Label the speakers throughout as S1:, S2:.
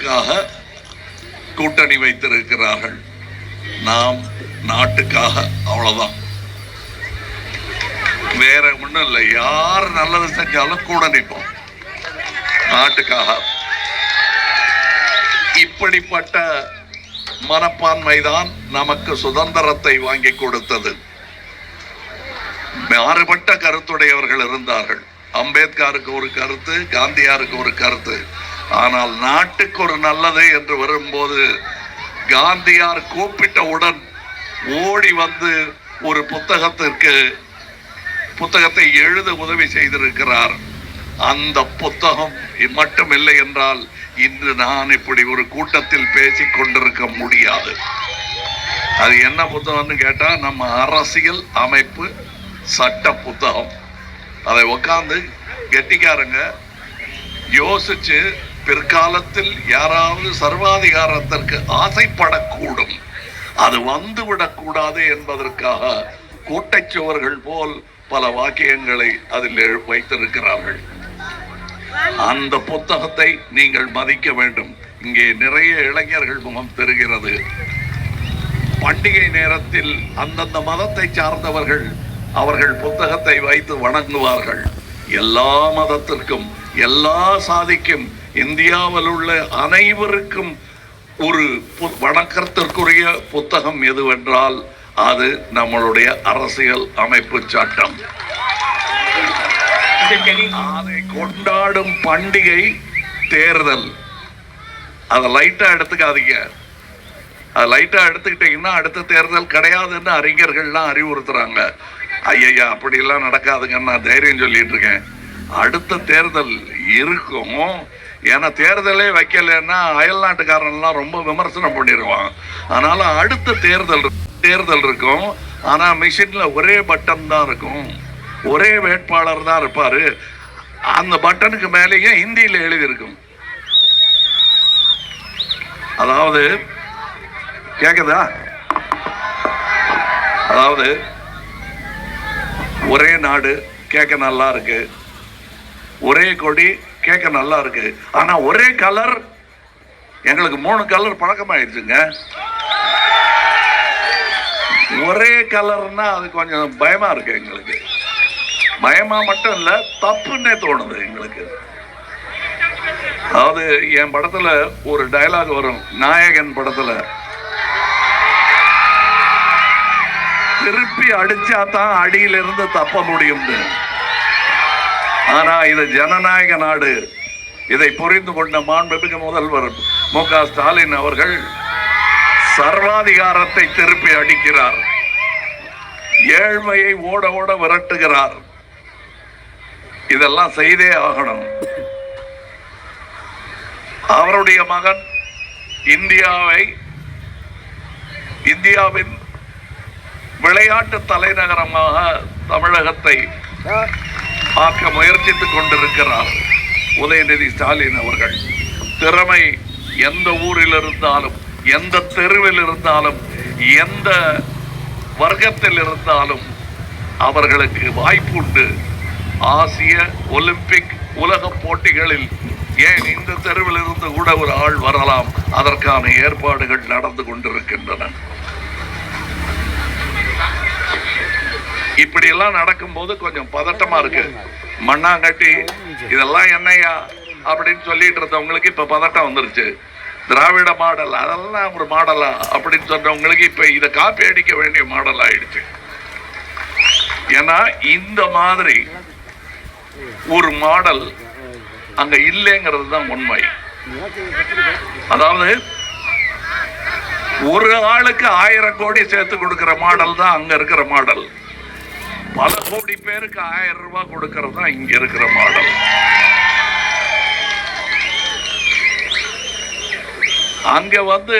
S1: தேர்தலுக்காக கூட்டணி வைத்திருக்கிறார்கள். நாம் நாட்டுக்காக அவ்வளவுதான். வேற ஒண்ணும் இல்லை. யார் நல்லது செஞ்சாலும் கூட நிற்போம். நாட்டுக்காக. இப்படிப்பட்ட மனப்பான்மைதான் நமக்கு சுதந்திரத்தை வாங்கி கொடுத்தது. மாறுபட்ட கருத்துடையவர்கள் இருந்தார்கள். அம்பேத்கருக்கு ஒரு கருத்து காந்தியாருக்கு ஒரு கருத்து. ஆனால் நாட்டுக்கு ஒரு நல்லது என்று வரும்போது காந்தியார் கூப்பிட்டவுடன் ஓடி வந்து ஒரு புத்தகத்திற்கு புத்தகத்தை எழுத உதவி செய்திருக்கிறார். அந்த புத்தகம் மட்டுமில்லை என்றால் இன்று நான் இப்படி ஒரு கூட்டத்தில் பேசிக் கொண்டிருக்க முடியாது. அது என்ன புத்தகம்னு கேட்டா நம்ம அரசியல் அமைப்பு சட்ட புத்தகம். அதை உட்காந்து கெட்டிக்காரங்க. யோசிச்சு பிற்காலத்தில் யாராவது சர்வாதிகாரத்திற்கு ஆசைப்படக்கூடும். அது வந்துவிடக்கூடாது என்பதற்காக கூட்டைச்சுவர்கள் போல் பல வாக்கியங்களை அதில் எழு- வைத்திருக்கிறார்கள். அந்த புத்தகத்தை நீங்கள் மதிக்க வேண்டும். இங்கே நிறைய இளைஞர்கள் முகம் தெரிகிறது. பண்டிகை நேரத்தில் அந்தந்த மதத்தை சார்ந்தவர்கள் அவர்கள் புத்தகத்தை வைத்து வணங்குவார்கள். எல்லா மதத்திற்கும் எல்லா சாதிக்கும் இந்தியாவில் உள்ள அனைவருக்கும் ஒரு வணக்கத்திற்குரிய புத்தகம் எதுவென்றால் அது நம்மளுடைய அரசியல் அமைப்பு சட்டம். அதை கொண்டாடும் பண்டிகை தேர்தல். அதை லைட்டா எடுத்துக்காதீங்க. அது லைட்டா எடுத்துக்கிட்டீங்கன்னா அடுத்த தேர்தல் கிடையாதுன்னு அறிஞர்கள்லாம் அறிவுறுத்துறாங்க. ஐயா அப்படிலாம் நடக்காதுங்கன்னு நான் தைரியம் சொல்லிட்டு இருக்கேன். அடுத்த தேர்தல் இருக்கும். ஏன்னா தேர்தலே வைக்கலைன்னா அயல் நாட்டுக்காரன்லாம் ரொம்ப விமர்சனம் பண்ணிடுவான். அதனால அடுத்த தேர்தல் தேர்தல் இருக்கும். ஆனால் மிஷினில் ஒரே பட்டன் தான் இருக்கும். ஒரே வேட்பாளர் தான் இருப்பார். அந்த பட்டனுக்கு மேலேயே ஹிந்தியில் எழுதியிருக்கும். அதாவது கேக்குதா? அதாவது ஒரே நாடு கேட்க நல்லா இருக்கு. ஒரே கொடி கேட்க நல்லா இருக்கு. ஆனா ஒரே கலர் எங்களுக்கு மூணு கலர் பழக்கமாயிடுச்சுங்க. ஒரே கலர்னா அது கொஞ்சம் பயமா இருக்கு எங்களுக்கு. பயமா மட்டும் இல்ல தப்புன்னே தோணுது எங்களுக்கு. அதாவது என் படத்துல ஒரு டயலாக் வரும் நாயகன் படத்துல. திருப்பி அடிச்சா தான் அடியிலிருந்து தப்ப முடியும்னு. ஆனா இது ஜனநாயக நாடு. இதை புரிந்து கொண்ட மாண்புமிகு முதல்வர் மு க ஸ்டாலின் அவர்கள் சர்வாதிகாரத்தை திருப்பி அடிக்கிறார். ஏழ்மையை ஓட ஓட விரட்டுகிறார். இதெல்லாம் செய்தே ஆகணும். அவருடைய மகன் இந்தியாவை இந்தியாவின் விளையாட்டு தலைநகரமாக தமிழகத்தை ஆக்க முயற்சித்துக் கொண்டிருக்கிறார் உதயநிதி ஸ்டாலின் அவர்கள். திறமை எந்த ஊரில் இருந்தாலும் எந்த தெருவில் இருந்தாலும் எந்த வர்க்கத்தில் இருந்தாலும் அவர்களுக்கு வாய்ப்புண்டு. ஆசிய ஒலிம்பிக் உலக போட்டிகளில் ஏன் இந்த தெருவில் இருந்து கூட ஒரு ஆள் வரலாம்? அதற்கான ஏற்பாடுகள் நடந்து கொண்டிருக்கின்றன. இப்படி எல்லாம் நடக்கும்போது கொஞ்சம் பதட்டமா இருக்கு. மண்ணாங்கட்டி இதெல்லாம் என்னையா? அப்படின்னு சொல்லிட்டு இருந்தவங்களுக்கு இப்ப பதட்டம் வந்துருச்சு. திராவிட மாடல் அதெல்லாம் ஒரு மாடலா? அப்படின்னு சொன்னவங்களுக்கு இப்ப இதை காப்பி அடிக்க வேண்டிய மாடல் ஆயிடுச்சு. ஏன்னா இந்த மாதிரி ஒரு மாடல் அங்க இல்லைங்கிறது தான் உண்மை. அதாவது ஒரு ஆளுக்கு ஆயிரம் கோடி சேர்த்து கொடுக்கிற மாடல் தான் அங்க இருக்கிற மாடல். பல கோடி பேருக்கு ஆயிரம் ரூபாய் கொடுக்கறது தான் இங்க இருக்கிற மாடல். அங்க வந்து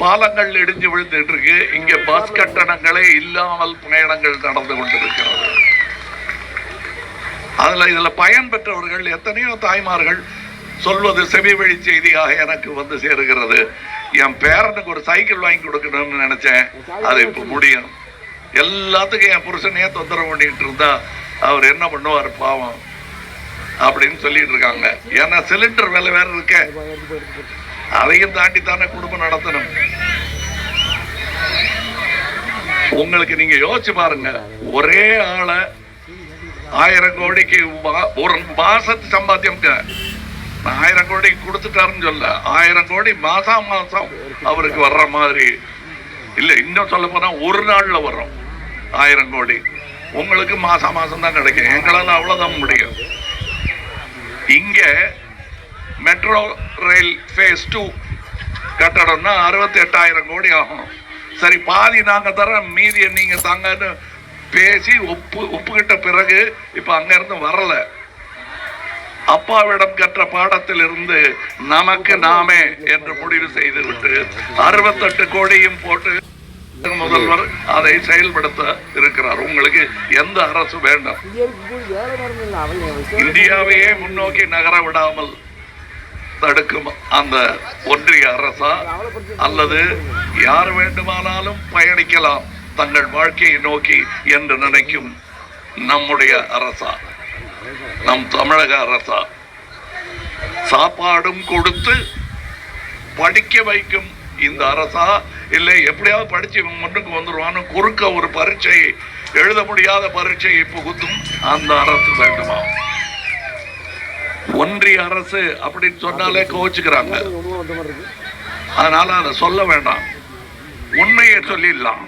S1: பாலங்கள் இடிஞ்சு விழுந்துட்டு இருக்கு. இங்க பஸ் கட்டணங்களே இல்லாமல் பயணங்கள் நடந்து கொண்டிருக்கிறது. அதுல இதுல பயன் பெற்றவர்கள் எத்தனையோ தாய்மார்கள் சொல்வது செவி வழி செய்தியாக எனக்கு வந்து சேருகிறது. என் பேரனுக்கு ஒரு சைக்கிள் வாங்கி கொடுக்கணும்னு நினைச்சேன். அது இப்ப முடியும். எல்லாத்துக்கும் என் புருஷனையே தொந்தரவு பண்ணிட்டு இருந்தா அவர் என்ன பண்ணுவார் பாவம் அப்படின்னு சொல்லிட்டு இருக்காங்க. ஏன்னா சிலிண்டர் விலை வேற இருக்க. அதையும் தாண்டி தானே குடும்பம் நடத்தணும். உங்களுக்கு நீங்க யோசிச்சு பாருங்க ஒரே ஆளை ஆயிரம் கோடிக்கு வா- ஒரு மாசத்து சம்பாத்தியம் ஆயிரம் கோடி கொடுத்துட்டாருன்னு சொல்ல ஆயிரம் கோடி மாசம் மாசம் அவருக்கு வர்ற மாதிரி. இல்ல இன்னும் சொல்ல போனா ஒரு நாள்ல வரும். ஆயிரம் கோடி. உங்களுக்கு மாசம் மாசம் தான் கிடைக்கும். எங்களால் அவ்வளோதான் முடியும். இங்கே மெட்ரோ ரயில் ஃபேஸ் டூ கட்டடம்னா அறுபத்தி எட்டாயிரம் கோடி ஆகும். சரி பாதி நாங்கள் தரோம் மீதியை நீங்கள் தாங்கன்னு பேசி ஒப்பு ஒப்புக்கிட்ட பிறகு இப்போ அங்கேருந்து வரல. அப்பாவிடம் கற்ற பாடத்திலிருந்து நமக்கு நாமே என்று முடிவு செய்துவிட்டு அறுபத்தெட்டு கோடியும் போட்டு முதல்வர் அதை செயல்படுத்த இருக்கிறார். உங்களுக்கு எந்த அரசு வேண்டாம்? இந்தியாவையே முன்னோக்கி நகர விடாமல் தடுக்கும் அந்த ஒன்றிய அரசா? அல்லது யார் வேண்டுமானாலும் பயணிக்கலாம். தங்கள் வாழ்க்கையை நோக்கி என்று நினைக்கும் நம்முடைய அரசா? நம் தமிழக அரசா? சாப்பாடும் கொடுத்து படிக்க வைக்கும் இந்த அரசா? இல்லை எப்படியாவது படிச்சு இவங்க முன்னுக்கு வந்துடுவான்னு குறுக்க ஒரு பரீட்சையை எழுத முடியாத பரீட்சையை புகுத்தும் அந்த அரசு வேண்டுமா? ஒன்றிய அரசு அப்படின்னு சொன்னாலே கோச்சுக்கிறாங்க அதனால அதை சொல்ல வேண்டாம். உண்மையை சொல்லிடலாம்.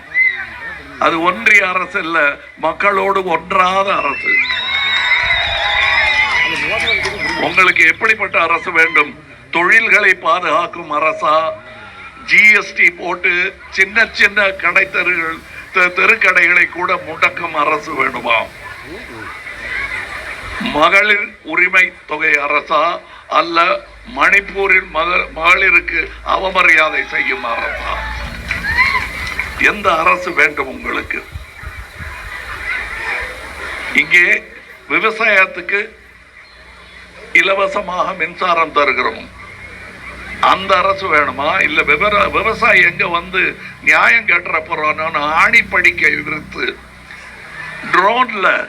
S1: அது ஒன்றிய அரசு இல்ல மக்களோடு ஒன்றாத அரசு. உங்களுக்கு எப்படிப்பட்ட அரசு வேண்டும்? தொழில்களை பாதுகாக்கும் அரசா? ஜிஎஸ்டி போட்டு சின்ன சின்ன கடை தெருகள் தெ- தெருக்கடைகளை கூட முடக்கும் அரசு வேணுமா? மகளிர் உரிமை தொகை அரசா? அல்ல மணிப்பூரில் மக மகளிருக்கு அவமரியாதை செய்யும் அரசா? எந்த அரசு வேண்டும் உங்களுக்கு? இங்கே விவசாயத்துக்கு இலவசமாக மின்சாரம் தருகிறோம். அந்த அரசு வேணுமா? இல்ல விவர விவசாயி எங்க வந்து நியாயம் கேட்டுற போறானோன்னு ஆணி படிக்க விரித்து ட்ரோன்ல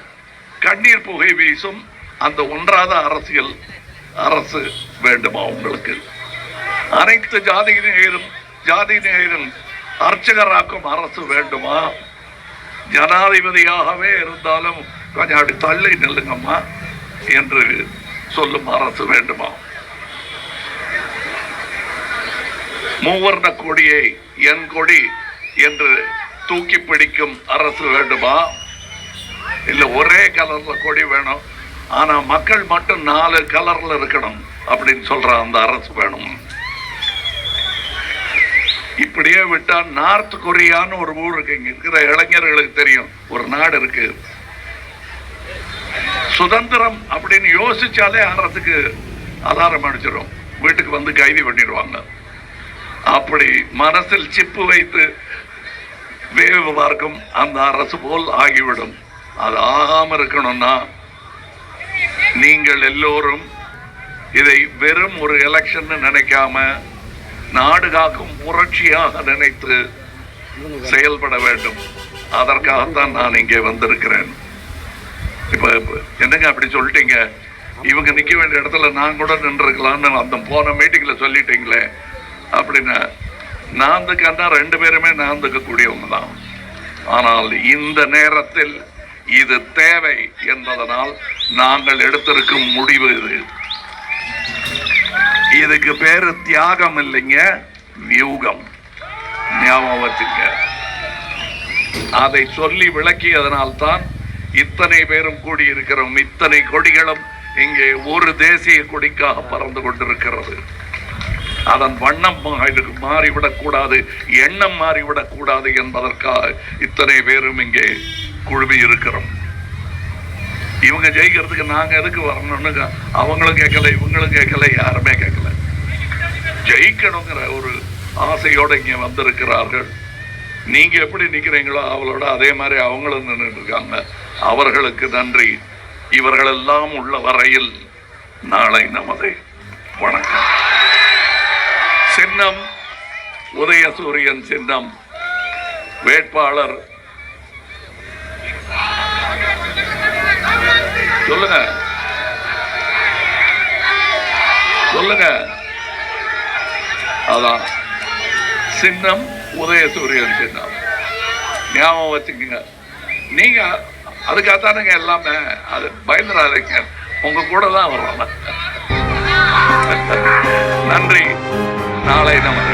S1: கண்ணீர் புகை வீசும் அந்த ஒன்றாத அரசியல் அரசு வேண்டுமா உங்களுக்கு? அனைத்து ஜாதி நகரும் ஜாதி ஜாதியினரும் அர்ச்சகராக்கும் அரசு வேண்டுமா? ஜனாதிபதியாகவே இருந்தாலும் கொஞ்சம் அப்படி தள்ளி நில்லுங்கம்மா என்று சொல்லும் அரசு வேண்டுமா? மூவர்ண கொடியை என் கொடி என்று தூக்கி பிடிக்கும் அரசு வேண்டுமா? இல்ல ஒரே கலர்ல கொடி வேணும். ஆனா மக்கள் மட்டும் நாலு கலர்ல இருக்கணும் அப்படின்னு சொல்ற அந்த அரசு வேணும். இப்படியே விட்டா நார்த் கொரியான்னு ஒரு ஊர் இருக்கு. இங்க இருக்கிற இளைஞர்களுக்கு தெரியும். ஒரு நாடு இருக்கு. சுதந்திரம் அப்படின்னு யோசிச்சாலே அரசுக்கு அலாரம் அடிச்சிடும் வீட்டுக்கு வந்து கைதி பண்ணிடுவாங்க அப்படி மனசில் சிப்பு வைத்து வேவு பார்க்கும் அந்த அரசு போல் ஆகிவிடும். அது ஆகாம இருக்கணும்னா நீங்கள் எல்லோரும் இதை வெறும் ஒரு எலெக்ஷன் நினைக்காம நாடு காக்கும் புரட்சியாக நினைத்து செயல்பட வேண்டும். அதற்காகத்தான் நான் இங்கே வந்திருக்கிறேன். இப்ப என்னங்க அப்படி சொல்லிட்டீங்க? இவங்க நிக்க வேண்டிய இடத்துல நான் கூட நின்றுக்கலாம்னு அந்த போன மீட்டிங்ல சொல்லிட்டீங்களே. அப்படின்னு நாந்துக்கன்னா ரெண்டு பேருமே நாந்துக்க கூடியவங்க தான் ஆனால் இந்த நேரத்தில் இது தேவை என்பதனால் நாங்கள் எடுத்திருக்கும் முடிவு இது. இதுக்கு பேரு தியாகம் இல்லைங்க வியூகம். ஞாபகம் வச்சுங்க அதை சொல்லி விளக்கியதனால்தான் இத்தனை பேரும் கூடியிருக்கிறோம். இத்தனை கொடிகளும் இங்கே ஒரு தேசிய கொடிக்காக பறந்து கொண்டிருக்கிறது. அதன் வண்ணம் மாறி- மாறிவிடக்கூடாது எண்ணம் மாறிவிடக்கூடாது என்பதற்காக இத்தனை பேரும் இங்கே குழுமி இருக்கிறோம். இவங்க ஜெயிக்கிறதுக்கு நாங்க எதுக்கு வரணும்னு அவங்களும் கேட்கல இவங்களும் கேட்கல யாருமே கேட்கல. ஜெயிக்கணுங்கிற ஒரு ஆசையோட இங்க வந்திருக்கிறார்கள். நீங்க எப்படி நிக்கிறீங்களோ அவளோட அதே மாதிரி அவங்களும் நின்று இருக்காங்க. அவர்களுக்கு நன்றி. இவர்களெல்லாம் உள்ள வரையில் நாளை நமது வணக்கம். சின்னம் உதயசூரியன் சின்னம். வேட்பாளர். சொல்லுங்க. சொல்லுங்க. அதான். சின்னம் உதயசூரியன் சின்னம். ஞாபகம் வச்சுக்கோங்க. நீங்க அதுக்காகத்தானுங்க எல்லாமே. அது பயந்துடாதீங்க. உங்க கூட தான் வர்றோம். நன்றி. நாளை நமக்கு